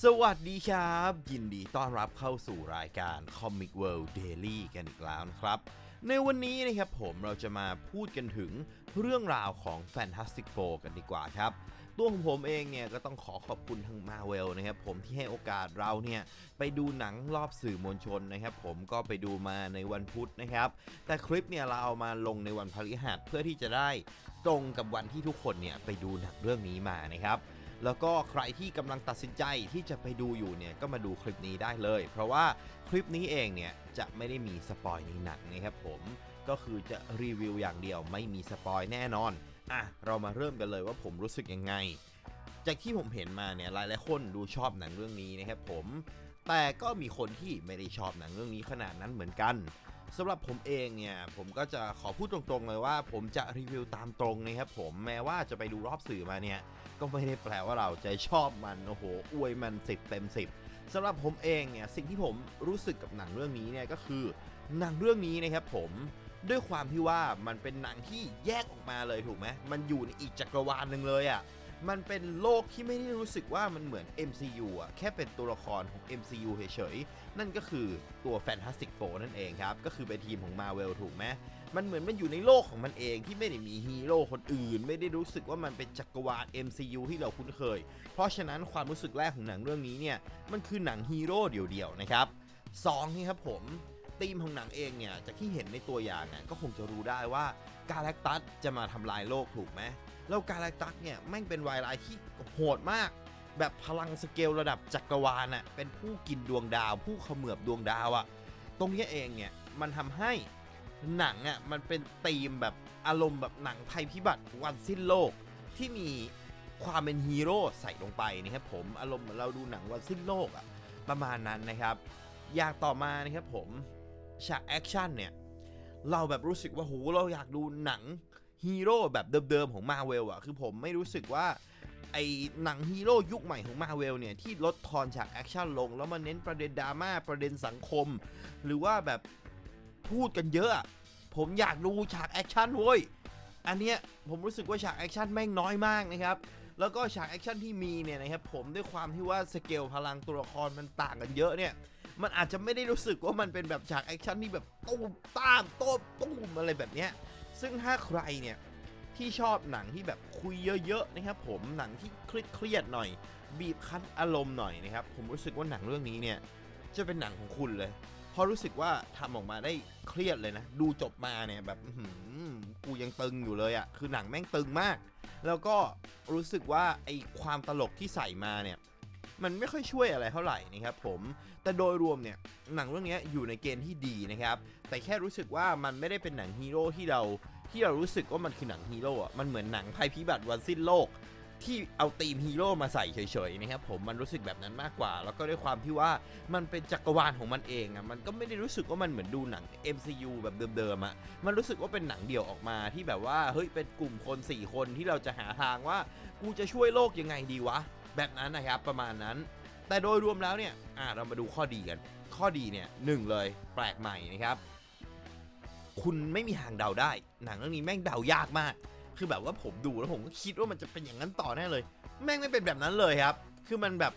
สวัสดีครับ ยินดีต้อนรับเข้าสู่รายการ Comic World Daily กันอีกแล้วนะครับ ในวันนี้นะครับผมเราจะมาพูดกันถึงเรื่องราวของ Fantastic Four กันดีกว่าครับ ตัวของผมเองเนี่ยก็ต้องขอขอบคุณทาง Marvel นะครับผมที่ให้โอกาสเราเนี่ยไปดูหนังรอบสื่อมวลชนนะครับผมก็ไปดูมาในวันพุธนะครับ แต่คลิปเนี่ยเราเอามาลงในวันพฤหัสเพื่อที่จะได้ตรงกับวันที่ทุกคนเนี่ยไปดูหนังเรื่องนี้มานะครับ แล้วก็ใครที่กำลังตัดสินใจที่จะไปดูอยู่เนี่ยก็มาดูคลิปนี้ได้เลย เพราะว่าคลิปนี้เองเนี่ยจะไม่ได้มีสปอยในหนังนะครับผมก็คือจะรีวิวอย่างเดียวไม่มีสปอยแน่นอนอะเรามาเริ่มกันเลยว่าผมรู้สึกยังไง จากที่ผมเห็นมาเนี่ยหลายๆคนดูชอบหนังเรื่องนี้นะครับผมแต่ก็มีคนที่ไม่ได้ชอบหนังเรื่องนี้ขนาดนั้นเหมือนกัน สำหรับผมเองเนี่ย ผมก็จะขอพูดตรงๆเลยว่า ผมจะรีวิวตามตรงนะครับผมแม้ว่าจะไปดูรอบสื่อมาเนี่ย ก็ไม่ได้แปลว่าเราจะชอบมันโอ้โหอวยมันสิบเต็มสิบสำหรับผมเองเนี่ยสิ่งที่ผมรู้สึกกับหนังเรื่องนี้เนี่ยก็คือหนังเรื่องนี้นะครับผมด้วยความที่ว่ามันเป็นหนังที่แยกออกมาเลยถูกไหมมันอยู่ในอีกจักรวาลหนึ่งเลยอะ่ะ มันเป็นโลกที่ไม่ได้รู้สึกว่ามันเหมือน MCU อะแค่เป็นตัวละครของ MCU เฉยๆ นั่นก็คือตัว Fantastic Four นั่นเองครับ ก็คือเป็นทีมของ Marvel ถูกไหมมันเหมือนมันอยู่ในโลกของมันเองที่ไม่ได้มีฮีโร่คนอื่น ไม่ได้รู้สึกว่ามันเป็นจักรวาล MCU ที่เราคุ้นเคย เพราะฉะนั้นความรู้สึกแรกของหนังเรื่องนี้เนี่ย มันคือหนังฮีโร่เดี่ยวๆนะครับสองนี่ครับผม ธีมของหนังเองเนี่ยจากที่เห็นในตัวอย่างเนี่ยก็คงจะรู้ได้ว่ากาแล็กตัสจะมาทำลายโลกถูกไหมแล้วกาแล็กตัสเนี่ยแม่งเป็นวายร้ายที่โหดมาก แบบพลังสเกลระดับจักรวาลน่ะเป็นผู้กินดวงดาว ผู้เขมือบดวงดาวอะตรงนี้เองเนี่ยมันทำให้หนังอะมันเป็นธีมแบบอารมณ์แบบหนังภัยพิบัติวันสิ้นโลกที่มีความเป็นฮีโร่ใส่ลงไปนะครับผมอารมณ์เหมือนเราดูหนังวันสิ้นโลกอะประมาณนั้นนะครับ อย่างต่อมานะครับผม ฉากแอคชั่นเนี่ย เราแบบรู้สึกว่าโหเราอยากดูหนังฮีโร่แบบเดิมๆของมาเวลอะคือผมไม่รู้สึกว่าไอหนังฮีโร่ยุคใหม่ของมาเวลเนี่ยที่ลดทอนฉากแอคชั่นลง แล้วมาเน้นประเด็นดราม่าประเด็นสังคม หรือว่าแบบพูดกันเยอะอะ ผมอยากดูฉากแอคชั่นเว้ยอันเนี้ยผมรู้สึกว่าฉากแอคชั่นแม่งน้อยมากนะครับแล้วก็ฉากแอคชั่นที่มีเนี่ยนะครับผมด้วยความที่ว่าสเกลพลังตัวละครมันต่างกันเยอะเนี่ย มันอาจจะไม่ได้รู้สึกว่ามันเป็นแบบฉากแอคชั่นที่แบบตุ้มตามโต้มตุ้มอะไรแบบเนี้ยซึ่งถ้าใครเนี่ยที่ชอบหนังที่แบบคุยเยอะๆนะครับผมหนังที่เครียดๆหน่อย บีบคั้นอารมณ์หน่อยนะครับผมรู้สึกว่าหนังเรื่องนี้เนี่ยจะเป็นหนังของคุณเลยเพราะรู้สึกว่าทำออกมาได้เครียดเลยนะ ดูจบมาเนี่ยแบบหือกูยังตึงอยู่เลยอะ่ะ คือหนังแม่งตึงมาก แล้วก็รู้สึกว่าไอความตลกที่ใส่มาเนี่ย มันไม่ค่อยช่วยอะไรเท่าไหร่นะครับผม แต่โดยรวมเนี่ยหนังเรื่องนี้อยู่ในเกณฑ์ที่ดีนะครับ แต่แค่รู้สึกว่ามันไม่ได้เป็นหนังฮีโร่ที่เราที่เรารู้สึกว่ามันคือหนังฮีโร่อะมันเหมือนหนังภัยพิบัติวันสิ้นโลก ที่เอาธีมฮีโร่มาใส่เฉยๆนะครับผมมันรู้สึกแบบนั้นมากกว่า แล้วก็ด้วยความที่ว่ามันเป็นจักรวาลของมันเองอะมันก็ไม่ได้รู้สึกว่ามันเหมือนดูหนัง MCU แบบเดิมๆอะมันรู้สึกว่าเป็นหนังเดี่ยวออกมาที่แบบว่าเฮ้ยเป็นกลุ่มคน 4 คนที่เราจะหาทางว่า กูจะช่วยโลกยังไงดีวะ แบบนั้นนะครับประมาณนั้น แต่โดยรวมแล้วเนี่ยอะเรามาดูข้อดีกัน ข้อดีเนี่ยหนึ่งเลยแปลกใหม่นะครับ คุณไม่มีทางเดาได้ หนังเรื่องนี้แม่งเดายากมาก คือแบบว่าผมดูแล้วผมก็คิดว่ามันจะเป็นอย่างนั้นต่อแน่เลย แม่งไม่เป็นแบบนั้นเลยครับ คือมันแบบ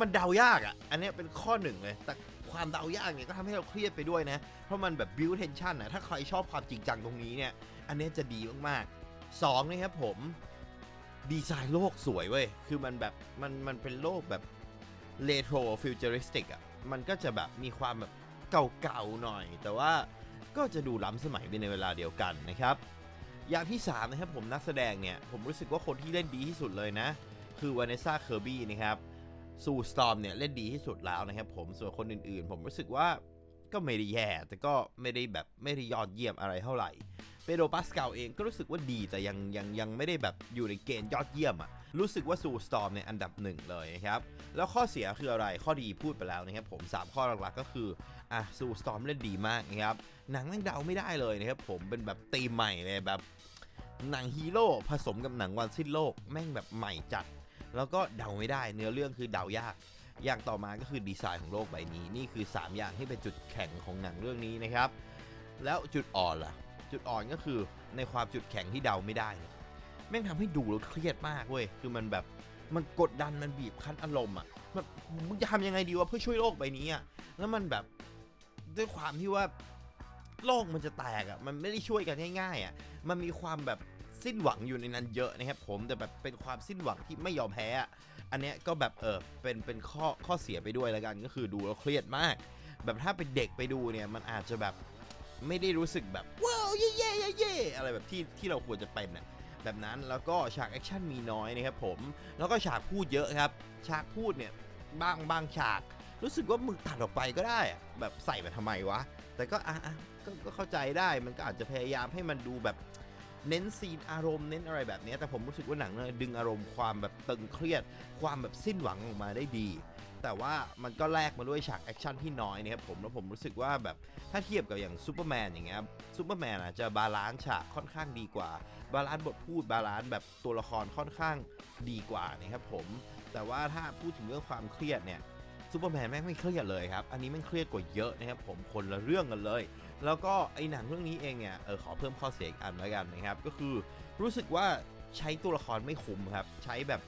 มันเดายากอะ อันเนี้ยเป็นข้อหนึ่งเลย แต่ความเดายากเนี่ยก็ทำให้เราเครียดไปด้วยนะ เพราะมันแบบ build tension นะ ถ้าใครชอบความจริงจังตรงนี้เนี่ย อันเนี้ยจะดีมากๆสองนะครับผม ดีไซน์โลกสวยเว้ย คือมันแบบมันมันเป็นโลกแบบเ e โทรฟิวเจอริสติกอะ มันก็จะแบบมีความแบบเก่าๆหน่อย แต่ว่าก็จะดูล้ำสมัยไปในเวลาเดียวกันนะครับ อย่างที่ 3 นะครับผมนักแสดงเนี่ย ผมรู้สึกว่าคนที่เล่นดีที่สุดเลยนะ คือวานิสซาเคอร์บี้นะครับซูสตอมเนี่ยเล่นดีที่สุดแล้วนะครับผมส่วนคนอื่นๆ ผมรู้สึกว่า ก็ไม่ได้แย่ แต่ก็ไม่ได้แบบไม่ได้ยอดเยี่ยมอะไรเท่าไหร่เปโดปาสกาลเองก็รู้สึกว่าดีแต่ยังยังยังไม่ได้แบบอยู่ในเกณฑ์ยอดเยี่ยมอะ่ะรู้สึกว่าซูสตอมเนี่ยอันดับหนึ่งเลยนะครับ แล้วข้อเสียคืออะไรข้อดีพูดไปแล้วนะครับผมสามข้อหลักๆก็คือ อะซูสตอมเล่นดีมากนะครับ หนังแม่งเดาไม่ได้เลยนะครับผมเป็นแบบตีใหม่เลยแบบ หนังฮีโร่ผสมกับหนังวันสิ้นโลก แม่งแบบใหม่จัด แล้วก็เดาไม่ได้เนื้อเรื่องคือเดายาก อย่างต่อมาก็คือดีไซน์ของโลกใบนี้ นี่คือ 3 อย่างที่เป็นจุดแข็งของหนังเรื่องนี้นะครับ แล้วจุดอ่อนล่ะ จุดอ่อนก็คือในความจุดแข็งที่เดาไม่ได้เนี่ยแม่งทำให้ดูแล้วเครียดมากเว้ย คือมันแบบมันกดดันมันบีบคั้นอารมณ์อะแบบมึงจะทำยังไงดีวะเพื่อช่วยโลกใบนี้อะ แล้วมันแบบด้วยความที่ว่าโลกมันจะแตกอะ มันไม่ได้ช่วยกันง่ายๆอะ มันมีความแบบสิ้นหวังอยู่ในนั้นเยอะนะครับผม แต่แบบเป็นความสิ้นหวังที่ไม่ยอมแพ้ อันเนี้ยก็แบบเออเป็นเป็นข้อข้อเสียไปด้วยแล้วกันก็คือดูแล้วเครียดมาก แบบถ้าเป็นเด็กไปดูเนี่ยมันอาจจะแบบไม่ได้รู้สึกแบบว้าวเย่เย่เย่เย่อะไรแบบที่ที่เราควรจะเป็นน่ะแบบนั้นแล้วก็ฉากแอคชั่นมีน้อยนะครับผม แล้วก็ฉากพูดเยอะครับ ฉากพูดเนี่ยบางบางฉาก รู้สึกว่ามึงตัดออกไปก็ได้อะแบบใส่มาทำไมวะ แต่ก็อะก็เข้าใจได้มันก็อาจจะพยายามให้มันดูแบบ เน้นซีนอารมณ์เน้นอะไรแบบนี้แต่ผมรู้สึกว่าหนังเนี่ยดึงอารมณ์ความแบบตึงเครียด ความแบบสิ้นหวังออกมาได้ดี แต่ว่ามันก็แลกมาด้วยฉากแอคชั่นที่น้อยนะครับผมแล้วผมรู้สึกว่าแบบถ้าเทียบกับอย่างซูเปอร์แมนอย่างเงี้ยซูเปอร์แมนอาจจะบาลานซ์ฉากค่อนข้างดีกว่า บาลานซ์บทพูดบาลานซ์แบบตัวละครค่อนข้างดีกว่านะครับผมแต่ว่าถ้าพูดถึงเรื่องความเครียดเนี่ย ซูเปอร์แมนแม่งไม่เครียดเลยครับ อันนี้แม่งเครียดกว่าเยอะนะครับผมคนละเรื่องกันเลย แล้วก็ไอหนังเรื่องนี้เองเนี่ยเออขอเพิ่มข้อเสียอีกอันแล้วกันนะครับ ก็คือรู้สึกว่าใช้ตัวละครไม่คุ้มครับ ใช้แบบ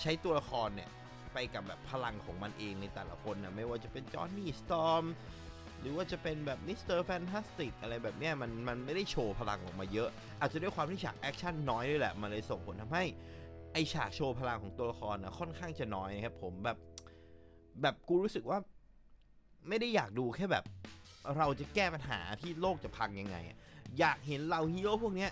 ใช้ตัวละครเนี่ยไปกับแบบพลังของมันเองในแต่ละคนนะไม่ว่าจะเป็นจอห์นนี่สตอมหรือว่าจะเป็นแบบมิสเตอร์แฟนตาสติกอะไรแบบเนี้ยมันมันไม่ได้โชว์พลังออกมาเยอะ อาจจะด้วยความที่ฉากแอคชั่นน้อยด้วยแหละ มันเลยส่งผลทำให้ไอฉากโชว์พลังของตัวละครนะค่อนข้างจะน้อยนะครับผมแบบ แบบกูรู้สึกว่า ไม่ได้อยากดูแค่แบบ เราจะแก้ปัญหาที่โลกจะพังยังไง อยากเห็นเราฮีโร่พวกเนี้ย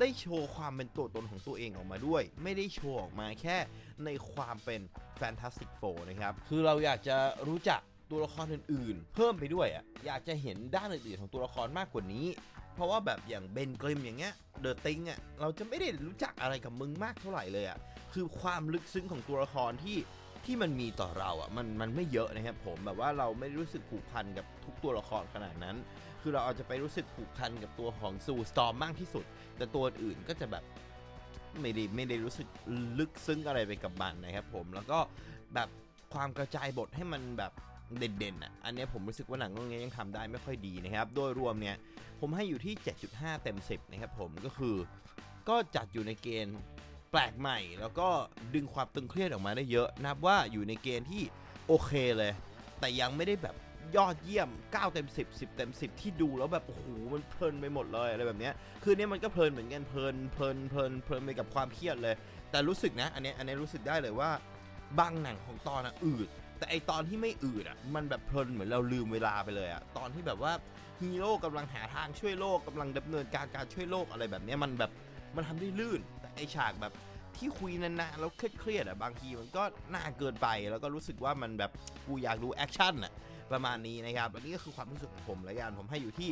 ได้โชว์ความเป็นตัวตนของตัวเองออกมาด้วย ไม่ได้โชว์ออกมาแค่ในความเป็นแฟนตาสติกโฟนะครับ คือเราอยากจะรู้จักตัวละครอื่นๆ เพิ่มไปด้วยอะอยากจะเห็นด้านอื่นๆของตัวละครมากกว่านี้ เพราะว่าแบบอย่างเบนกริมอย่างเงี้ยเดอะติงอะเราจะไม่ได้รู้จักอะไรกับมึงมากเท่าไหร่เลยอะคือความลึกซึ้งของตัวละครที่ ที่มันมีต่อเราอะมันมันไม่เยอะนะครับผมแบบว่าเราไม่รู้สึกผูกพันกับทุกตัวละครขนาดนั้น คือเราอาจจะไปรู้สึกผูกพันกับตัวของซูสตอมมากที่สุด แต่ตัวอื่นก็จะแบบไม่ได้ไม่ได้รู้สึกลึกซึ้งอะไรไปกับมันนะครับผมแล้วก็แบบความกระจายบทให้มันแบบเด่นๆอะอันนี้ผมรู้สึกว่าหนังเรื่องนี้ยังทำได้ไม่ค่อยดีนะครับ โดยรวมเนี่ยผมให้อยู่ที่ 7.5 เต็ม 10 นะครับผมก็คือก็จัดอยู่ในเกณฑ์ แปลกใหม่ แล้วก็ดึงความตึงเครียดออกมาได้เยอะ นับว่าอยู่ในเกณฑ์ที่โอเคเลย แต่ยังไม่ได้แบบยอดเยี่ยม 9 เต็ม 10 10 เต็ม 10 ที่ดูแล้วแบบโอ้โหมันเพลินไปหมดเลยอะไรแบบเนี้ยคือเนี่ยมันก็เพลินเหมือนกันเพลินเพลินเพลินเพลินไปกับความเครียดเลย แต่รู้สึกนะ อันเนี้ยอันเนี้ยรู้สึกได้เลยว่าบางหนังของตอนอะอืด แต่ไอตอนที่ไม่อืดอะมันแบบเพลินเหมือนเราลืมเวลาไปเลยอะตอนที่แบบว่าฮีโร่กำลังหาทางช่วยโลกกำลังดำเนินการการช่วยโลกอะไรแบบเนี้ยมันแบบมันทำได้ลื่น อฉากแบบที่คุยนานๆแล้วเครียดๆอะบางทีมันก็น่าเกินไปแล้วก็รู้สึกว่ามันแบบกูอยากดูแอคชั่นอะประมาณนี้นะครับ อันนี้ก็คือความรู้สึกของผมแล้วกันผมให้อยู่ที่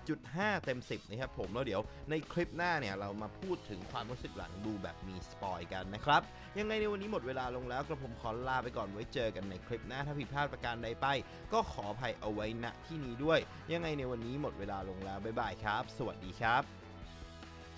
7.5 เต็ม 10 นะครับผม แล้วเดี๋ยวในคลิปหน้าเนี่ย เรามาพูดถึงความรู้สึกหลังดูแบบมีสปอยกันนะครับ ยังไงในวันนี้หมดเวลาลงแล้วกระผมขอลาไปก่อนไว้เจอกันในคลิปหน้า ถ้าผิดพลาดประการใดไป ก็ขออภัยเอาไว้ณที่นี้ด้วย ยังไงในวันนี้หมดเวลาลงแล้วบ๊ายบายครับ สวัสดีครับ